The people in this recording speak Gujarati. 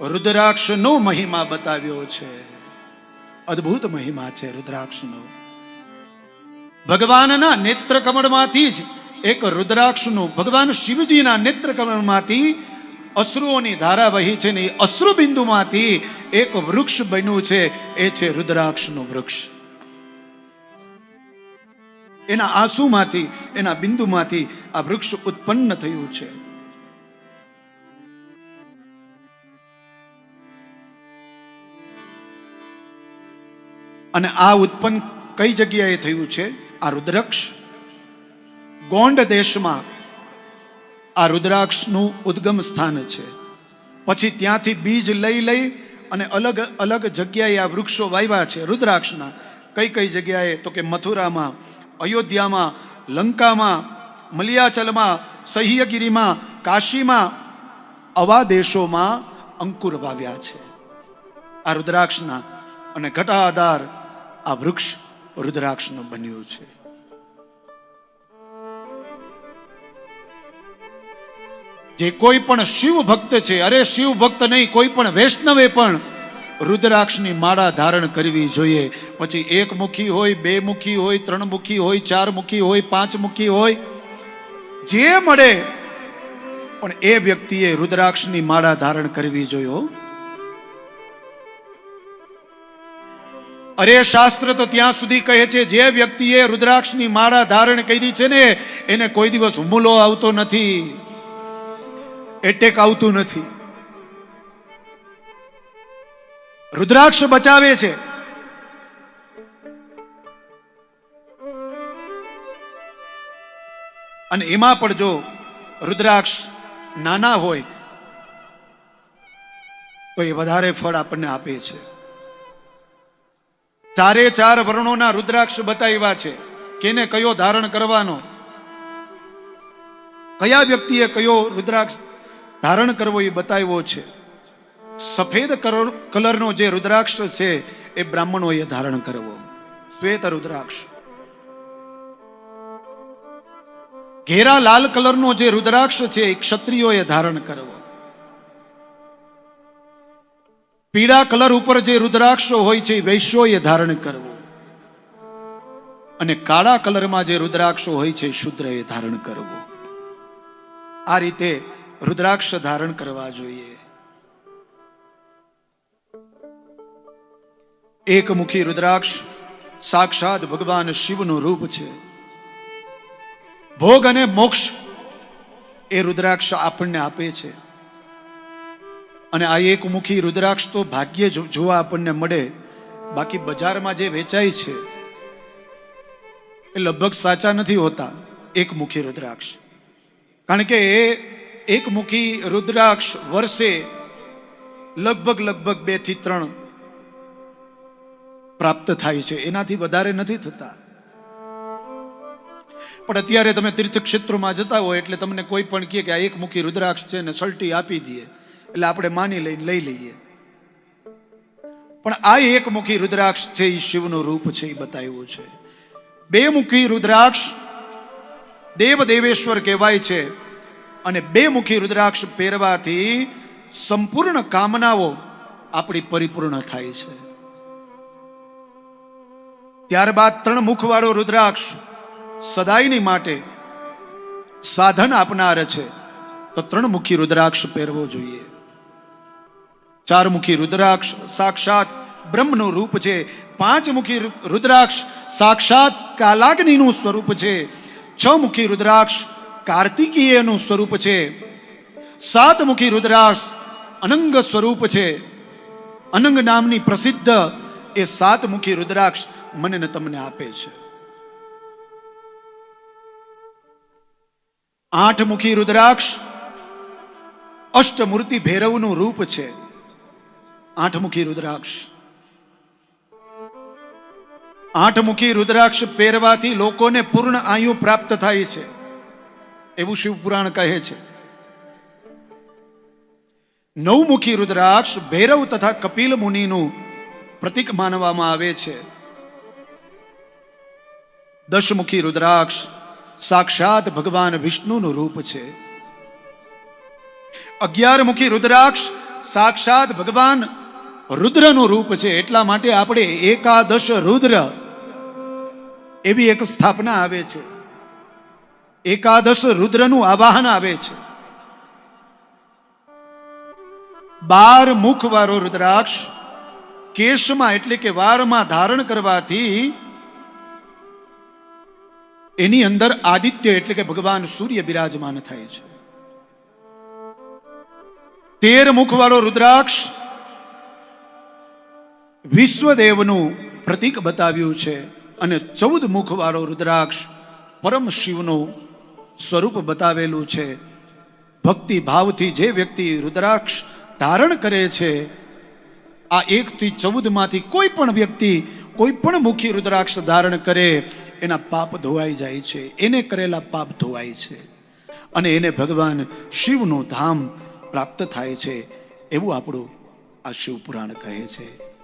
રુદ્રાક્ષનો મહિમા બતાવ્યો છે. અદ્ભુત મહિમા છે રુદ્રાક્ષનો. ભગવાનના નેત્ર કમળમાંથી જ એક રુદ્રાક્ષનું, ભગવાન શિવજીના નેત્ર કમળમાંથી અશ્રુઓની ધારા વહી છે ને એ અશ્રુ બિંદુમાંથી એક વૃક્ષ બન્યું છે, એ છે રુદ્રાક્ષનું વૃક્ષ. એના આંસુમાંથી, એના બિંદુમાંથી આ વૃક્ષ ઉત્પન્ન થયું છે. અને આ ઉત્પન્ન કઈ જગ્યાએ થયું છે? આ રુદ્રાક્ષ? ગોંડ દેશમાં આ રુદ્રાક્ષનું ઉદ્ગમ સ્થાન છે. પછી ત્યાંથી બીજ લઈ લઈ અને અલગ અલગ જગ્યાએ આ વૃક્ષો વાવ્યા છે રુદ્રાક્ષના. કઈ કઈ જગ્યાએ? તો કે મથુરામાં, અયોધ્યામાં, લંકામાં, મલિયાચલમાં, સહ્યગીરીમાં, કાશીમાં આવા દેશોમાં અંકુર વાવ્યા છે. આ રુદ્રાક્ષના અને ઘટાધાર આ વૃક્ષ રુદ્રાક્ષનું બન્યું છે. જે કોઈ પણ શિવ ભક્ત છે, અરે શિવ ભક્ત નહીં, કોઈ પણ વૈષ્ણવે પણ રુદ્રાક્ષની માળા ધારણ કરવી જોઈએ. પછી એક મુખી હોય, બે મુખી હોય, ત્રણ મુખી હોય, ચાર મુખી હોય, પાંચ મુખી હોય, જે મળે, પણ એ વ્યક્તિએ રુદ્રાક્ષની માળા ધારણ કરવી જોઈએ અરે શાસ્ત્ર તો ત્યાં સુધી કહે છે, જે વ્યક્તિએ રુદ્રાક્ષની માળા ધારણ કરી છે ને, એને કોઈ દિવસ હુમલો આવતો નથી. એટેક આવતું નથી. રુદ્રાક્ષ બચાવે છે. અને એમાં પણ જો રુદ્રાક્ષ નાના હોય, તો એ વધારે ફળ આપણને આપે છે. ચારે ચાર વર્ણોના રુદ્રાક્ષ બતાવ્યા છે. કેને કયો ધારણ કરવાનો? કયા વ્યક્તિએ કયો રુદ્રાક્ષ ધારણ કરવો એ બતાવ્યો છે? સફેદ કલર- કલરનો જે રુદ્રાક્ષ છે, એ બ્રાહ્મણોએ ધારણ કરવો. શ્વેત રુદ્રાક્ષ. ઘેરા લાલ કલરનો જે રુદ્રાક્ષ છે, એ ક્ષત્રિયોએ ધારણ કરવો. પીળા કલર ઉપર જે રુદ્રાક્ષો હોય છે, એ વૈશ્યોએ ધારણ કરવું. અને કાળા કલરમાં જે રુદ્રાક્ષો હોય છે શુદ્રએ ધારણ કરવું. આ રીતે રુદ્રાક્ષ ધારણ કરવા જોઈએ. એકમુખી રુદ્રાક્ષ સાક્ષાત ભગવાન શિવનું રૂપ છે. ભોગ અને મોક્ષ એ રુદ્રાક્ષ આપણને આપે છે. અને આ એકમુખી રુદ્રાક્ષ તો ભાગ્યે જ જોવા આપણને મળે. બાકી બજારમાં જે વેચાય છે, એ લગભગ સાચા નથી હોતા એકમુખી રુદ્રાક્ષ. કારણ કે એ એકમુખી રુદ્રાક્ષ વર્ષે લગભગ લગભગ બેથી ત્રણ પ્રાપ્ત થાય છે. એનાથી વધારે નથી થતા. પણ અત્યારે તમે તીર્થક્ષેત્રોમાં જતા હોય એટલે તમને કોઈ પણ કહે કે આ એકમુખી રુદ્રાક્ષ છે ને સલટી આપી દઈએ. એટલે આપણે માની લઈને લઈ લઈએ. પણ આ એકમુખી રુદ્રાક્ષ છે એ શિવનું રૂપ છે એ બતાવ્યું છે. બે મુખી રુદ્રાક્ષ દેવ દેવેશ્વર કહેવાય છે અને બે મુખી રુદ્રાક્ષ પહેરવાથી સંપૂર્ણ કામનાઓ આપણી પરિપૂર્ણ થાય છે. ત્યારબાદ ત્રણ મુખવાળો રુદ્રાક્ષ સદાયની માટે સાધન આપનાર છે. તો ત્રણ મુખી રુદ્રાક્ષ પહેરવો જોઈએ. ચાર મુખી રુદ્રાક્ષ સાક્ષાત બ્રહ્મનું રૂપ છે. પાંચ મુખી રુદ્રાક્ષ સાક્ષાત કાલાગ્નિનું સ્વરૂપ છે. છ મુખી રુદ્રાક્ષ કાર્તિકીયનું સ્વરૂપ છે. સાત મુખી રુદ્રાક્ષ અનંગ સ્વરૂપ છે. અનંગ નામની પ્રસિદ્ધ એ સાત મુખી રુદ્રાક્ષ મને ને તમને આપે છે. આઠ મુખી રુદ્રાક્ષ અષ્ટમૂર્તિ ભૈરવનું રૂપ છે. આઠમુખી રુદ્રાક્ષ આઠમુખી રુદ્રાક્ષ પહેરવાથી લોકોને પૂર્ણ આયુ પ્રાપ્ત થાય છે એવું શિવ પુરાણ કહે છે નવમુખી રુદ્રાક્ષ ભૈરવ તથા કપિલ મુનિનું પ્રતીક માનવામાં આવે છે દશમુખી રુદ્રાક્ષ સાક્ષાત ભગવાન વિષ્ણુનું રૂપ છે અગિયાર મુખી રુદ્રાક્ષ સાક્ષાત ભગવાન રુદ્રનું રૂપ છે એટલા માટે આપણે એકાદશ રુદ્ર એવી એક સ્થાપના આવે છે. એકાદશ રુદ્રનું આવાહન આવે છે. બાર મુખ વાળો રુદ્રાક્ષ કેશમાં એટલે કે વારમાં ધારણ કરવાથી એની અંદર આદિત્ય એટલે કે ભગવાન સૂર્ય બિરાજમાન થાય છે. તેર મુખ વાળો રુદ્રાક્ષ વિશ્વદેવનું પ્રતીક બતાવ્યું છે અને ચૌદ મુખવાળો રુદ્રાક્ષ પરમ શિવનું સ્વરૂપ બતાવેલું છે. ભક્તિ ભાવથી જે વ્યક્તિ રુદ્રાક્ષ ધારણ કરે છે, આ એકથી ચૌદમાંથી કોઈ પણ વ્યક્તિ કોઈ પણ મુખી રુદ્રાક્ષ ધારણ કરે, એના પાપ ધોવાઈ જાય છે. એને કરેલા પાપ ધોવાય છે અને એને ભગવાન શિવનું ધામ પ્રાપ્ત થાય છે. એવું આપણું આ શિવપુરાણ કહે છે.